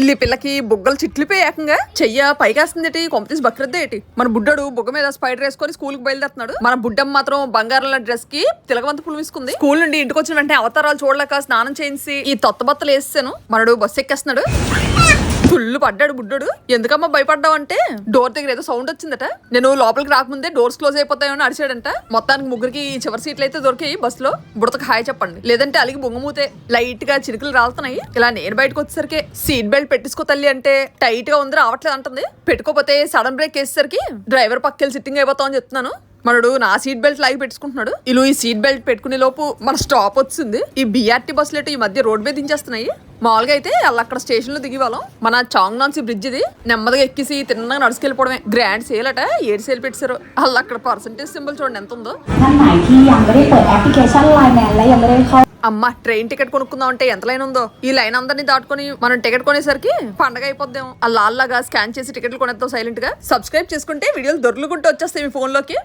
ఇల్లి పిల్లకి బుగ్గలు చిట్లిపోయి ఏకంగా చెయ్య పైకేస్తుంది కొంపతీసి బక్రద్దే ఏటి? మన బుడ్డడు బుగ్గ మీద స్పైడర్ వేసుకొని స్కూల్కి బయలుదేరుతున్నాడు. మన బుడ్డమ్మ మాత్రం బంగారం డ్రెస్కి తిలగవంత పులు స్కూల్ నుండి ఇంటికి వచ్చిన వెంటనే అవతారాలు చూడలేక స్నానం చేయించి ఈ తొత్త బత్తలు వేసాను మనడు బస్సు ఎక్కేస్తున్నాడు. ఫుల్ పడ్డాడు బుడ్డోడు. ఎందుకమ్మా భయపడ్డావు అంటే? డోర్ దగ్గర ఏదో సౌండ్ వచ్చిందట. నేను లోపలికి రాకముందే డోర్స్ క్లోజ్ అయిపోతాయని అడిచాడంట మొత్తానికి ముగ్గురికి ఈ చివరి సీట్లు అయితే దొరికాయి బస్సులో. బుడతకు హాయ్ చెప్పండి. లేదంటే అలిగి బొంగమూతే లైట్గా చిరుకులు రాలుతున్నాయి. ఇలా నేను బయటకు వచ్చేసరికి సీట్ బెల్ట్ పెట్టించుకో తల్లి అంటే టైట్గా ఉంది రావట్లేదు అంటుంది. పెట్టుకోపోతే సడన్ బ్రేక్ వేసేసరికి డ్రైవర్ పక్కకి సిట్టింగ్ అయిపోతామని చెప్తున్నాను. మనడు నా సీట్ బెల్ట్ లాగి పెట్టుకుంటున్నాడు. ఇల్లు ఈ సీట్ బెల్ట్ పెట్టుకునే లోపు మన స్టాప్ వచ్చింది. ఈ బిఆర్టీ బస్సులు ఈ మధ్య రోడ్ మీద దించేస్తున్నాయి. మామూలుగా అయితే అక్కడ స్టేషన్లో దిగి మన చాంగ్ చాంగ్నాన్సి బ్రిడ్జ్ ఇది. నెమ్మదిగా ఎక్కిసి తిన్నగా నడుచుకెళ్ళిపోవడమే. గ్రాండ్ సేల్ అట. ఏడు సేల్ పెట్టారు వాళ్ళు అక్కడ పర్సంటేజ్ సింబల్ చూడండి ఎంత ఉందో. అమ్మ ట్రైన్ టికెట్ కొనుక్కుందాం అంటే ఎంత లైన్ ఉందో. ఈ లైన్ అందరినీ దాటుకొని మనం టికెట్ కొనేసరికి పండగ అయిపోద్దాం అలా స్కాన్ చేసి టికెట్లు కొనేద్దాం సైలెంట్గా. సబ్స్క్రైబ్ చేసుకుంటే వీడియోలు దొరుకుంటూ వచ్చేస్తాయి మీ ఫోన్లోకి.